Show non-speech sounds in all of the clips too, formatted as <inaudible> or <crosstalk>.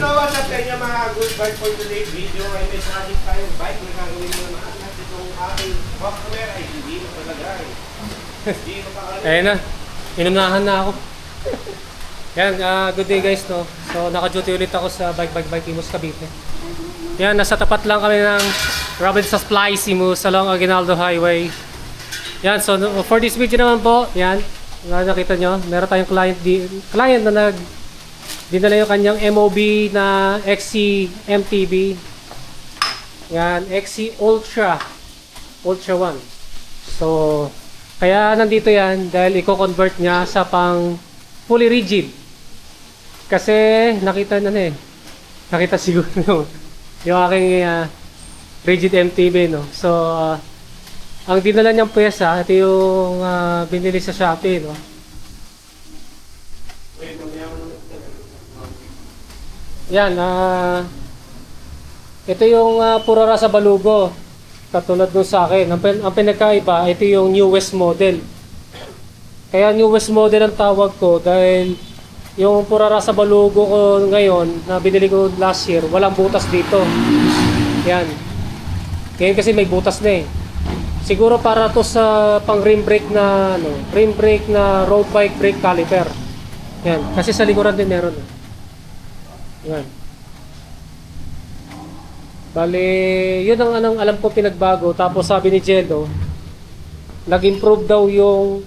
So what's up sa inyo mga good bike for today's video ay may project tayong bike na gagawin mo naman at itong aking box camera ay hindi mo palagay. Hindi mo pa Ayun na. Inunahan na ako. Yan, ah, good day guys no. So naka-duty ulit ako sa Bike Bike Bike Imus Cavite. Yan, nasa tapat lang kami ng Robinson Supply Imus along Aguinaldo Highway. Yan, so for this video naman po, yan, na nakita nyo, meron tayong client, di, client na nag dinala yung kanyang MOB na XC MTB. Yan, XC Ultra. Ultra 1. So, kaya nandito yan dahil i-convert niya sa pang fully rigid. Kasi nakita na eh. Nakita siguro yung, yung aking ah, rigid MTB no. So, ah, ang dinala niyang pyesa, ito yung ah, binili sa Shopee no. Wait, mamaya mo naman. Yan, ah ito yung uh, purara sa balugo. Katulad nung sa akin. Ang, pin- ang pinagkaiba, ito yung newest model. Kaya newest model ang tawag ko dahil yung purara sa balugo ko ngayon na binili ko last year, walang butas dito. Yan. Ngayon kasi may butas na eh. Siguro para to sa pang rim brake na ano, rim brake na road bike brake caliper. Yan, kasi sa likuran din meron. eh. Yan. Bale, yun ang anong alam ko pinagbago. Tapos sabi ni Jello, nag-improve daw yung,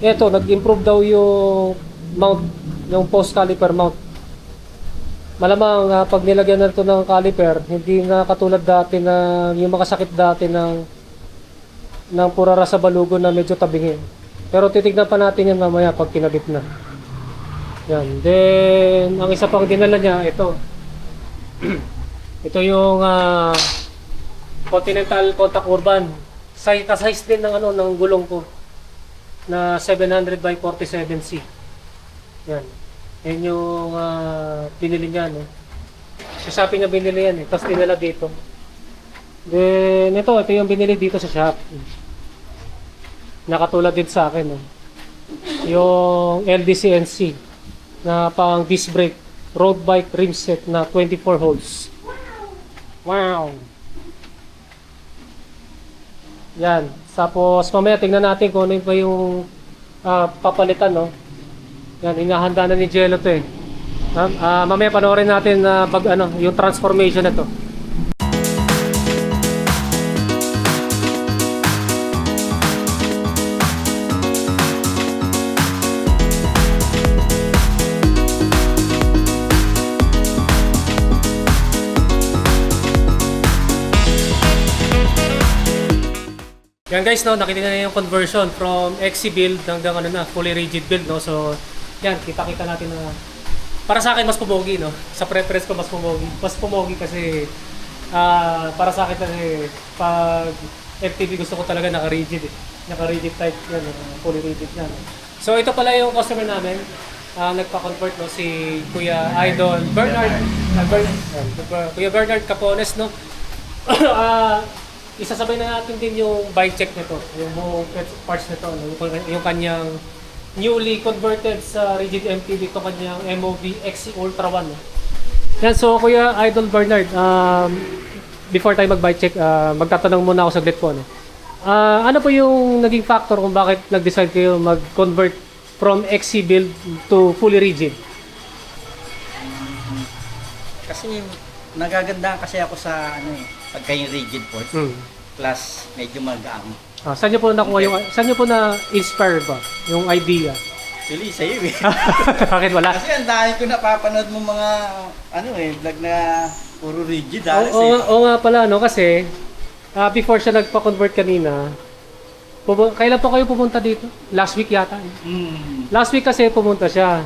eto, nag-improve daw yung mount, yung post caliper mount. Malamang ah, pag nilagyan na ito ng caliper, hindi na katulad dati na yung makasakit dati ng ng purara sa balugo na medyo tabingin. Pero titignan pa natin yan mamaya pag kinabit na. Yan. Then, ang isa pang dinala niya, ito. <clears throat> ito yung ah, Continental Contact Urban. Size, ka-size din ng, ano, ng gulong ko. Na 700 by 47C. Yan. Yan yung ah, binili niya. No? Sa Shopee niya binili yan. Eh. Tapos dinala dito. Then, ito. Ito yung binili dito sa shop. Nakatulad din sa akin. No? Yung LDCNC na pang disc brake road bike rim set na 24 holes. Wow! Yan. Tapos mamaya tingnan natin kung ano pa yung ah, papalitan, no? Yan, inahanda na ni Jello to eh. Ah, mamaya panoorin natin na pag ano, yung transformation na to. Yan guys, no, nakita na yung conversion from XC build hanggang ano na, fully rigid build, no. So, yan, kita-kita natin na para sa akin mas pumogi, no. Sa preference ko mas pumogi. Mas pumogi kasi ah para sa akin kasi pag FTV gusto ko talaga naka-rigid eh. Naka-rigid type yan, uh, fully rigid yan. So, ito pala yung customer namin. Ah, nagpa-convert no si Kuya Idol Bernard ah, Bern- ah, Kuya Bernard Capones no. <coughs> Ah, isasabay na natin din yung bike check nito, yung buong parts nito, no? yung, yung kanyang newly converted sa rigid MTB to kanyang MOV XC Ultra 1. No? Yan, so Kuya Idol Bernard, um, before tayo mag-bike check, ah, magtatanong muna ako saglit po. No? Ah, ano po yung naging factor kung bakit nag-decide kayo mag-convert from XC build to fully rigid? Kasi nagaganda kasi ako sa ano eh, pagka yung rigid port, Hmm. plus medyo magaang. Ah, saan niyo po nakuha yung, saan niyo po na-inspire ba yung idea? Actually, sa'yo eh. <laughs> bakit wala? kasi ang dami ko napapanood mo mga ano eh, vlog na puro rigid Oo, halos oo, eh. oo nga pala, no? Kasi, ah, before siya nagpa-convert kanina, pumu- kailan po kayo pumunta dito? Last week yata. eh. Mm. Last week kasi pumunta siya.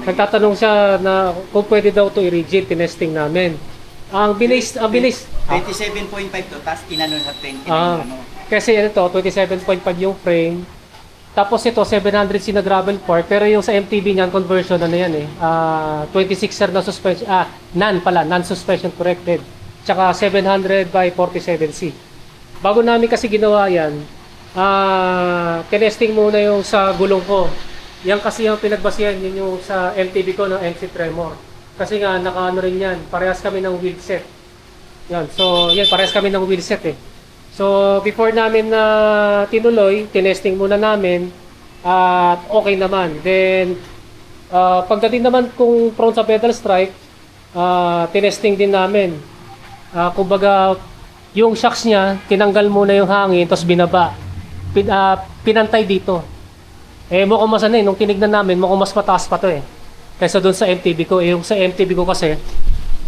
Nagtatanong siya na kung pwede daw to i-rigid, tinesting namin. Ang binis, ang binis, 27.5 to, tapos inano sa 20 ah, ano. kasi ito, 27.5 yung frame. Tapos ito, 700 na gravel part. Pero yung sa MTB niyan, conversion, ano yan eh. ah 26er na suspension. Ah, non pala, non-suspension corrected. Tsaka 700 by 47C. Bago namin kasi ginawa yan, ah tinesting muna yung sa gulong ko. Yan kasi yung pinagbasihan, yun yung sa MTB ko ng MC Tremor. Kasi nga, naka ano rin yan. Parehas kami ng wheel set. Yan. So, yan, parehas kami ng wheel set eh. So, before namin na tinuloy, tinesting muna namin at okay naman. Then, ah, pagdating naman kung prone sa pedal strike, ah, tinesting din namin. Ah, kumbaga, yung shocks niya, tinanggal muna yung hangin, tapos binaba. Pin, ah, pinantay dito. Eh, mukhang mas ano eh, nung tinignan namin, mukhang mas mataas pa to eh. Kaysa doon sa MTB ko. Eh, yung sa MTB ko kasi,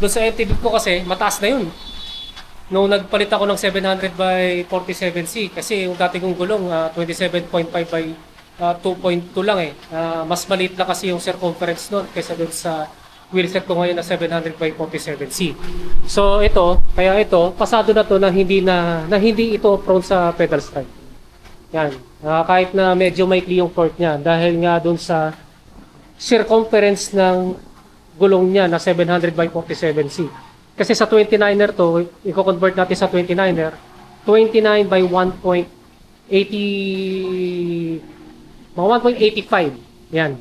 doon sa MTB ko kasi, mataas na yun. Nung nagpalit ako ng 700 by 47C, kasi yung dati kong gulong, ah, 27.5 by ah, 2.2 lang eh. Ah, mas maliit na kasi yung circumference nun kaysa doon sa wheelset ko ngayon na 700 by 47C. So ito, kaya ito, pasado na to na hindi na, na hindi ito prone sa pedal strike. Yan. Ah, kahit na medyo maikli yung torque niya dahil nga doon sa circumference ng gulong niya na 700 by 47C. Kasi sa 29er to, i-convert natin sa 29er, 29 by 1.80 mga 1.85. Yan.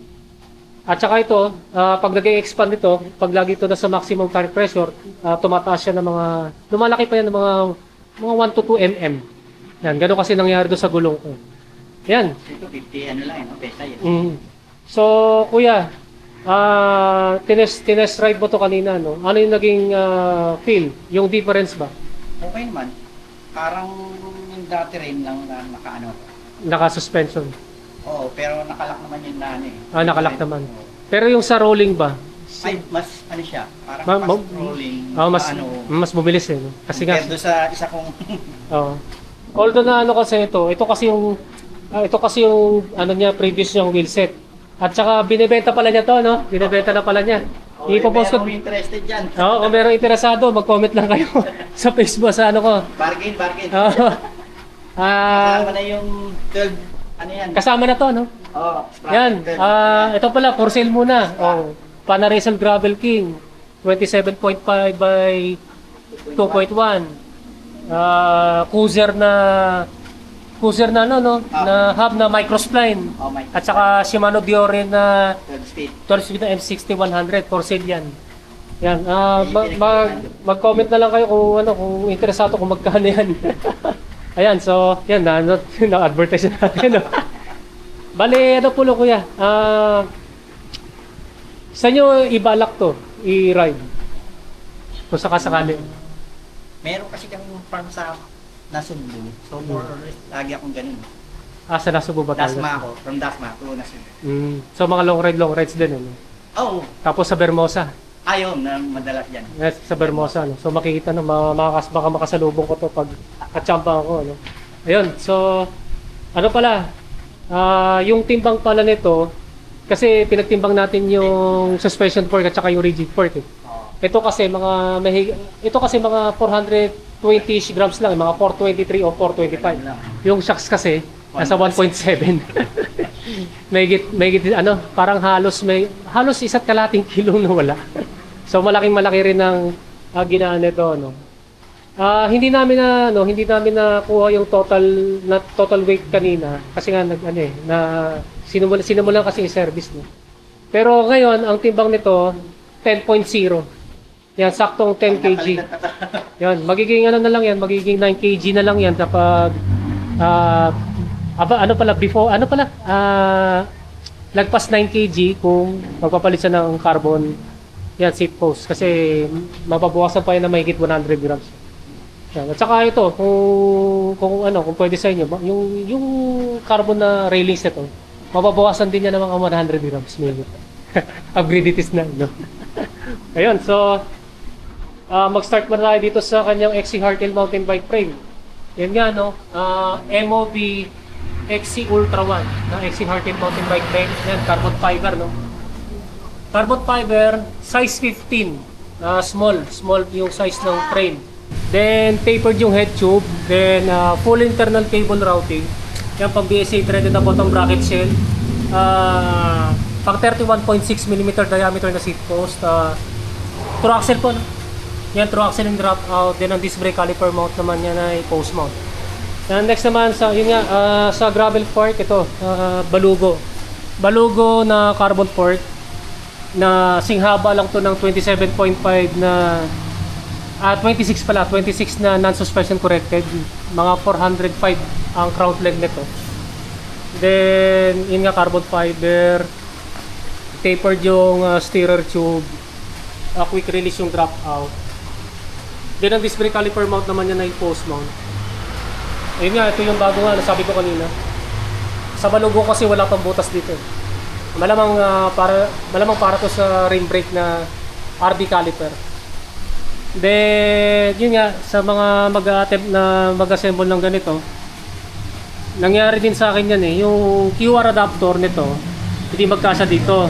At saka ito, ah, pag nag-expand ito, pag lagi ito na sa maximum tire pressure, ah, tumataas siya ng mga, lumalaki pa yan ng mga, mga 1 to 2 mm. Yan, ganun kasi nangyari doon sa gulong ko. Yan. Ito 50 ano lang, eh, no? pesa yun. Mm. So, kuya, ah tines, tines ride mo to kanina, no? Ano yung naging ah, feel? Yung difference ba? Okay naman. Parang yung dati rin lang na nakaano. Naka-suspension. Oo, pero nakalak naman yun na ano eh. Ah, nakalak naman. Oo. Pero yung sa rolling ba? Ay, mas ano siya, parang Ma- fast rolling. Ah, mas ano, mas bumilis eh, no? Kasi nga compared doon sa isa kong <laughs> Oo. Although na ano kasi ito, ito kasi yung ah, ito kasi yung ano niya previous niyang wheelset. At saka binebenta pala niya to, no? Binebenta na pala niya. oh, Ipopost ko. merong interested dyan. Oo, kung merong interesado, mag-comment lang kayo <laughs> sa Facebook sa ano ko. Bargain, bargain. Oo. <laughs> Ah, Kasama na yung 12, ano yan? kasama na to, no? Oo, sprocket Yan. 12. Ah, ito pala for sale muna. Oh, Panarisal Gravel King 27.5 by 2.1. Ah, cruiser na cruiser na ano no, na hub na microspline. Oh my At saka Shimano Diore na 12 speed. 12 speed na M60 100 for sale yan. Yan, ah ma- mag, mag-comment na lang kayo kung ano, kung interesado kung magkano yan. <laughs> Ayan, so, yan, na, na, <laughs> na-advertise na natin. No? <laughs> Bale, ano po lo kuya? Ah, saan nyo ibalak to? I-ride? Kung sakasakali. Meron kasi kami farm sa Nasugbu. So more or less, lagi akong ganun. Ah, sa Nasubo Batangas. Dasma ako, from Dasma to Nasugbu. Mm. So, mga long ride, long rides din. Ano? Oo, Tapos sa Bermosa. ayun na madalas yan. Yes, sa Bermosa. No? So, makikita no, ma- makakas, baka makasalubong ko to pag katsamba ko. No? Ayun, so, ano pala, ah yung timbang pala nito, kasi pinagtimbang natin yung suspension fork at saka yung rigid fork. Eh. Oo. Ito kasi mga mahig, ito kasi mga 420 grams lang, mga 423 o 425. Yung shocks kasi nasa 1.7. <laughs> may git, may git, ano, parang halos may halos isa't kalating kilo na wala. so malaking malaki rin ng uh, ginaan nito, no. Ah, hindi namin na no, hindi namin nakuha yung total na total weight kanina kasi nga nag ano eh, na sinumulan sinumulan kasi yung service no. Pero ngayon ang timbang nito 10.0. Yan saktong 10 kg. <laughs> Yan, magiging ano na lang yan, magiging 9 kg na lang yan kapag ah aba, ano pala before ano pala ah lagpas 9 kg kung magpapalit siya ng carbon yan seat post kasi mababawasan pa yan na mahigit 100 grams. Yan. At saka ito, kung, kung ano, kung pwede sa inyo, yung, yung carbon na railings nito, mababawasan din yan ng mga 100 grams maybe. <laughs> Upgrade na, no? <laughs> Ayun, so, ah mag-start muna tayo dito sa kanyang XC Hardtail mountain bike frame. Yan nga, no? ah MOB XC Ultra 1 na XC Hardtail mountain bike frame. Yan, carbon fiber, no? Carbon fiber, size 15. ah small, small yung size ng frame. Then, tapered yung head tube. Then, ah, full internal cable routing. Yan, pang BSA threaded na bottom bracket shell. Ah, pang 31.6 mm diameter na seat post. Uh, true axle po, no? Yan, true axle and drop out. Then, ang disc brake caliper mount naman yan ay post mount. And next naman, sa, yun nga, ah, sa gravel fork, ito, ah, balugo. Balugo na carbon fork. na singhaba lang to ng 27.5 na ah 26 pala, 26 na non-suspension corrected. Mga 405 ang crown leg nito. Then, yun nga carbon fiber, tapered yung ah, steerer tube, ah, quick release yung drop out. Then ang brake caliper mount naman yan ay post mount. Ayun nga, ito yung bago nga, nasabi ko kanina. Sa balugo kasi wala pang butas dito. Malamang ah, para malamang para to sa rim brake na RB caliper. Then, yun nga, sa mga mag-attempt na mag-assemble ng ganito, nangyari din sa akin yan eh, yung QR adapter nito, hindi magkasa dito.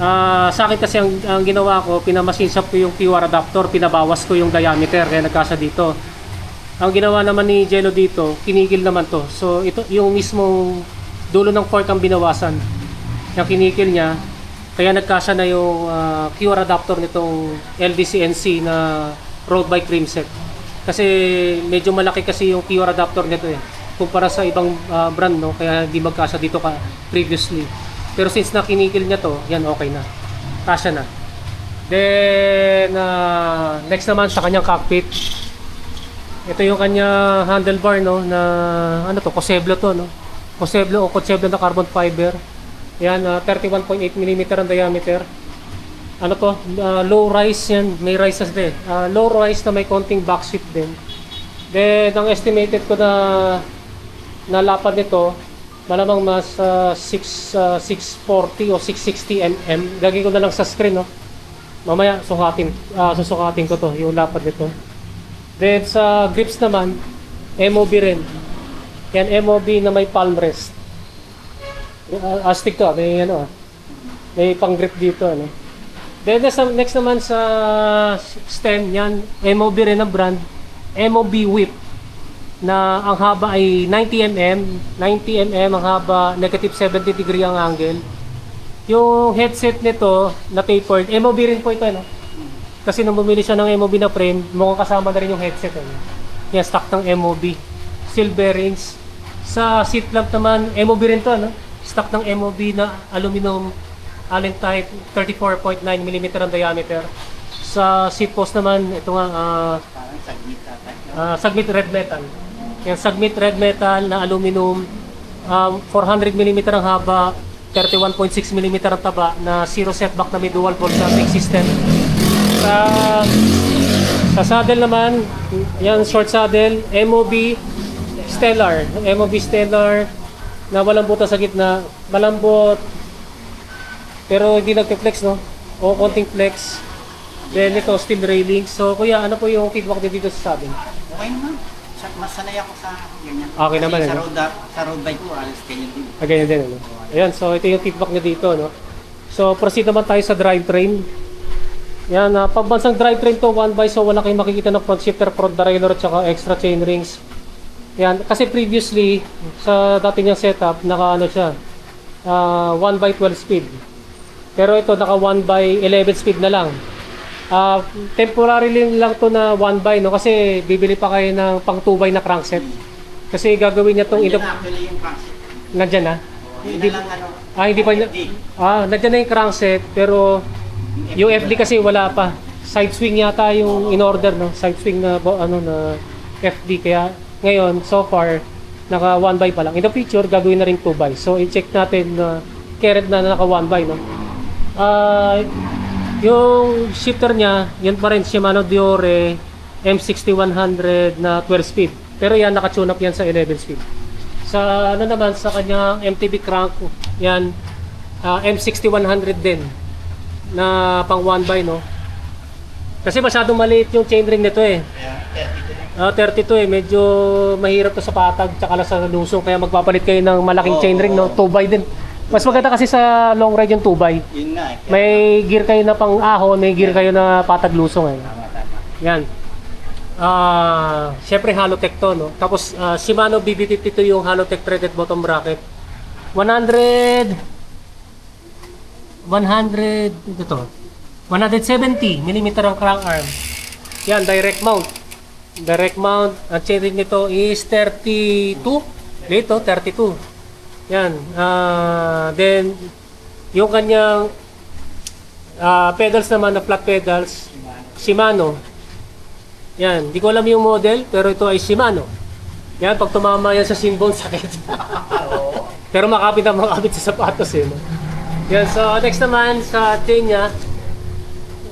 Ah, sa akin kasi ang, ang ginawa ko, pinamasin shop ko yung QR adapter, pinabawas ko yung diameter, kaya nagkasa dito. Ang ginawa naman ni Jello dito, kinigil naman to. So ito yung mismong dulo ng fork ang binawasan. Yung kinikil niya, kaya nagkasa na yung ah, QR adapter nitong LDCNC na road bike rim set. Kasi medyo malaki kasi yung QR adapter nito eh. Kumpara sa ibang ah, brand no, kaya hindi magkasa dito ka previously. Pero since na kinikil niya to, yan okay na. Kasya na. Then ah, next naman sa kanyang cockpit. Ito yung kanya handlebar no na ano to, Coseblo to no. Coseblo o Coseblo na carbon fiber. Yan, ah, 31.8 mm ang diameter. Ano to? ah, low rise yan. May rise kasi. Uh, low rise na may konting back din. Then, ang estimated ko na na lapad nito, malamang mas ah, 6, ah, 640 o 660 mm. Gagawin ko na lang sa screen, no? Mamaya, sukatin, ah, susukatin ko to, yung lapad nito. Then, sa grips naman, MOB rin. Yan, MOB na may palm rest. Uh, astig to, may ano. May pang grip dito ano. Then next, next naman sa stem yan, MOB rin ang brand. MOB whip na ang haba ay 90 mm, 90 mm ang haba, negative 70 degree ang angle. Yung headset nito na tapered, MOB rin po ito ano. Kasi nung bumili siya ng MOB na frame, mukhang kasama na rin yung headset ano. Yan, stock ng MOB. Steel bearings. Sa seat lamp naman, MOB rin to ano. Stock ng MOB na aluminum allen type 34.9 mm ang diameter. Sa seat post naman, ito nga ah, Parang saglit tatay. ah, Submit red metal. Yan Submit red metal na aluminum um, 400 mm ang haba, 31.6 mm ang taba na zero setback na may dual pole sa brake system. Sa sa saddle naman, yan short saddle, MOB Stellar, MOB Stellar na walang butas sa gitna, malambot pero hindi nagpe-flex no? O konting flex. Then ito steel railing. So kuya ano po yung feedback dito sa saddle? Okay naman. Sa- Mas sanay ako sa ganyan. Okay Kasi naman, Sa ano? road, sa road bike ko, alas ganyan din. Ah, ganyan din, ano? Ayan, so ito yung feedback niya dito, no? So, proceed naman tayo sa drivetrain. Yan, uh, pagbansang drivetrain to, one by, so wala kayong makikita ng front shifter, front derailleur, at saka extra chain rings. Yan, kasi previously, sa dati niyang setup, naka ano siya, uh, 1 by 12 speed. Pero ito, naka 1 by 11 speed na lang. Ah, temporarily lang to na 1 by, no? Kasi bibili pa kayo ng pang 2 by na crankset. Kasi gagawin niya tong Nandiyan ito, na actually yung crankset. nandyan na. Hindi Hindi- na lang ano. Ah, hindi pa FD. ah, nandiyan na yung crankset pero yung FD kasi wala pa. Side swing yata yung in order no, side swing na ano na FD kaya ngayon so far naka 1 by pa lang. In the future gagawin na rin 2 by. So i-check natin na carried na naka 1 by no. Ah, yung shifter niya, yun pa rin Shimano Diore M6100 na 12 speed. Pero yan naka-tune up yan sa 11 speed. Sa ano naman sa kanyang MTB crank, yan ah, M6100 din na pang 1 by no. Kasi masyadong maliit yung chainring nito eh. Kaya, 30 Ah, 32 na. eh, medyo mahirap to sa patag tsaka lang sa lusong kaya magpapalit kayo ng malaking Oo, chainring no, oo. 2 by din. Mas maganda kasi sa long ride yung 2 by. Yun nga eh. Kaya- May gear kayo na pang ahon, may gear kayo na patag lusong eh. Tama, tama. Yan. Ah, syempre Halotech to, no? Tapos ah, Shimano BB52 yung Halotech threaded bottom bracket. 100 100 ito to. 170 mm ang crank arm. Yan, direct mount. Direct mount. Ang chainring nito is 32. Dito, 32. Yan. Ah, then, yung kanyang Ah, pedals naman na flat pedals, Shimano. Yan, di ko alam yung model, pero ito ay Shimano. Yan, pag tumama yan sa shin bone, <laughs> sakit. Oo. pero makapit ang makapit sa sapatos eh. No? Yan, so next naman sa chain niya,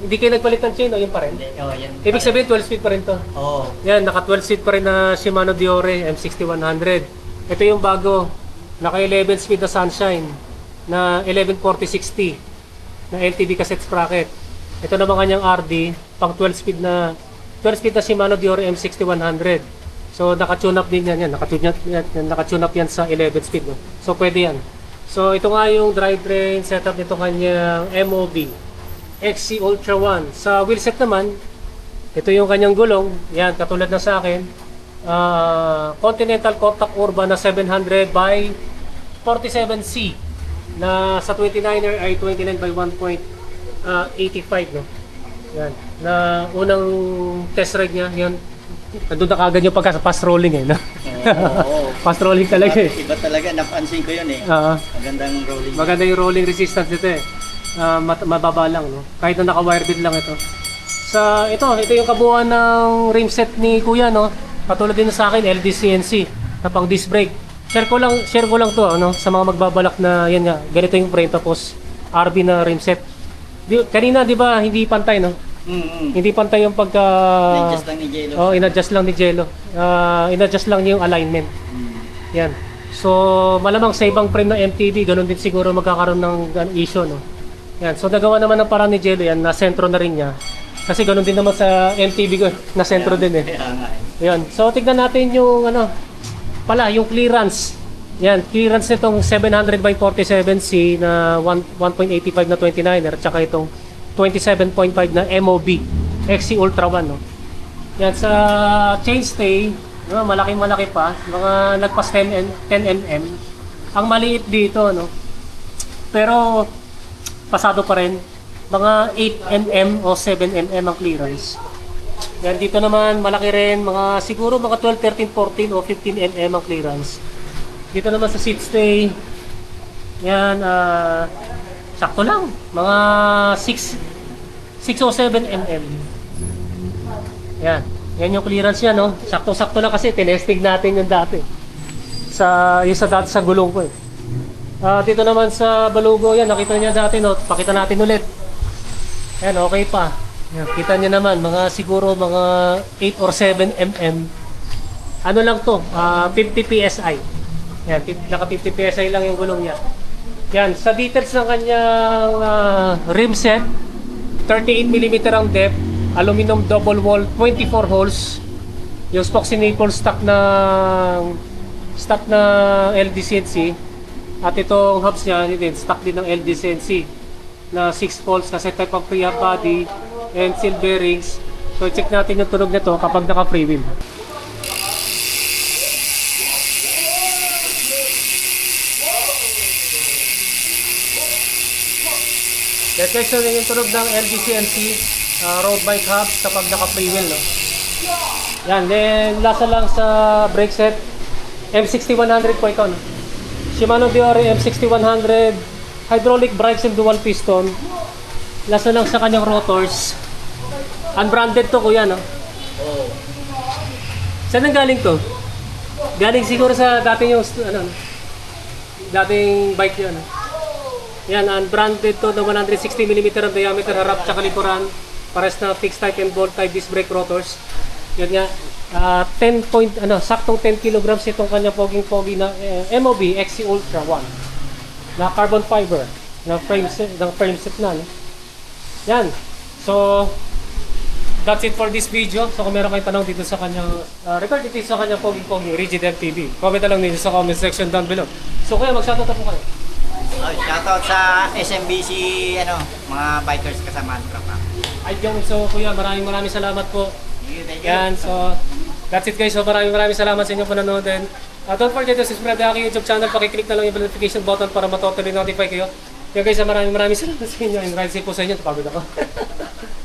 hindi kayo nagpalit ng chain, o yun pa rin? Hindi, oh, yan. Ibig sabihin, 12 speed pa rin to. Oo. Yan, naka 12 speed pa rin na Shimano Diore M6100. Ito yung bago, naka 11 speed na Sunshine na 114060 na LTD cassette sprocket. Ito naman kanyang RD, pang 12 speed na 12 speed na Shimano Diore M6100. So naka-tune up din yan, yan. Naka-tune up yan, naka-tune up yan sa 11 speed. No? So pwede yan. So ito nga yung drivetrain setup nito kanyang MOB XC Ultra 1. Sa wheelset naman, ito yung kanyang gulong. Yan, katulad na sa akin. Ah, Continental Contact Urban na 700 by 47C na sa 29er ay 29 by 1.85 no. Yan. Na unang test ride niya, yan. Nandun na kagad yung pagka fast rolling eh. No? Oo. <laughs> fast rolling talaga eh. Iba talaga, napansin ko yun eh. Oo. Magandang rolling. Maganda yung rolling resistance nito eh. Ah, mat- mababa lang, no? Kahit na naka-wire bit lang ito. Sa ito, ito yung kabuuan ng rim set ni Kuya, no? Katulad din sa akin, LDCNC na pang disc brake. Share ko lang, share ko lang to, ano, sa mga magbabalak na yan nga, ganito yung frame tapos RB na rim set. Di, kanina, di ba, hindi pantay, no? Mm-hmm. Hindi pantay yung pagka... Adjust lang ni Jello. Oh, in-adjust lang ni Jello. Ah, in-adjust lang niya yung alignment. Mm. Yan. So, malamang sa ibang frame ng MTB, ganun din siguro magkakaroon ng issue, no? Yan. So, nagawa naman ng parang ni Jello yan, na sentro na rin niya. Kasi ganun din naman sa MTB ko, <laughs> na sentro din eh. Eh. Yan. So, tignan natin yung ano, pala, yung clearance. Yan, clearance nitong 700 by 47C na 1 1.85 na 29er, at saka itong 27.5 na MOB XC Ultra 1, no? Yan, sa chainstay, no, malaking malaki pa, mga nagpas 10, n- 10 mm. Ang maliit dito, no? Pero, pasado pa rin. Mga 8 mm o 7 mm ang clearance. Yan, dito naman malaki rin, mga siguro mga 12, 13, 14 o 15 mm ang clearance. Dito naman sa seat stay, yan, ah, sakto lang, mga 6, 6 o 7 mm. Yan, yan yung clearance niya, no? Sakto-sakto lang kasi, tinesting natin yung dati. Sa, yung sa dati sa gulong ko eh. Ah, dito naman sa Balugo, yan, nakita niya dati, no? Pakita natin ulit. Yan, okay pa. Yan, kita niyo naman, mga siguro mga 8 or 7 mm. Ano lang to, ah, 50 PSI. Yan, naka 50 PSI lang yung gulong niya. Yan, sa details ng kanyang ah, rim set, 38mm ang depth, aluminum double wall, 24 holes. Yung Spoxy Naples stock na stock na LDCNC at itong hubs niya din stock din ng LDCNC na 6 volts kasi type of pre body and seal bearings. So check natin yung tunog nito kapag naka free wheel. So yun yung tunog ng LDCNC uh, road bike hubs kapag naka free wheel. No? Yan, then lasa lang sa brake set. M6100 po ito. No? Shimano Diore M6100 hydraulic brakes and dual piston. Lasa lang sa kanyang rotors. Unbranded to kuya, no? Oo. Saan ang galing to? Galing siguro sa dating yung ano, dating bike niya, no? Yan, unbranded to na 160mm ang diameter harap tsaka likuran. Pares na fixed type and bolt type disc brake rotors. Yun nga, ah, 10 point, ano, saktong 10 kilograms itong kanyang poging-pogi na eh, MOB XC Ultra 1 na carbon fiber na frame set, ng frame set na. No? Yan. So, that's it for this video. So, kung meron kayong tanong dito sa kanyang, uh, record dito sa kanyang poging-pogi Rigid MTV, comment na lang ninyo sa comment section down below. So, kuya, mag-shoutout na po kayo. Oh, shoutout sa SMBC, ano, mga bikers kasamaan ko pa. Ay, yung so kuya, maraming maraming salamat po. Thank you, thank you. Yan, so that's it guys. So maraming maraming salamat sa inyo panonood din. Uh, don't forget to subscribe na aking YouTube channel. Pakiclick na lang yung notification button para matotally notify kayo. Yan guys, so maraming maraming salamat sa inyo. And ride safe po sa inyo. Tapagod ako. <laughs>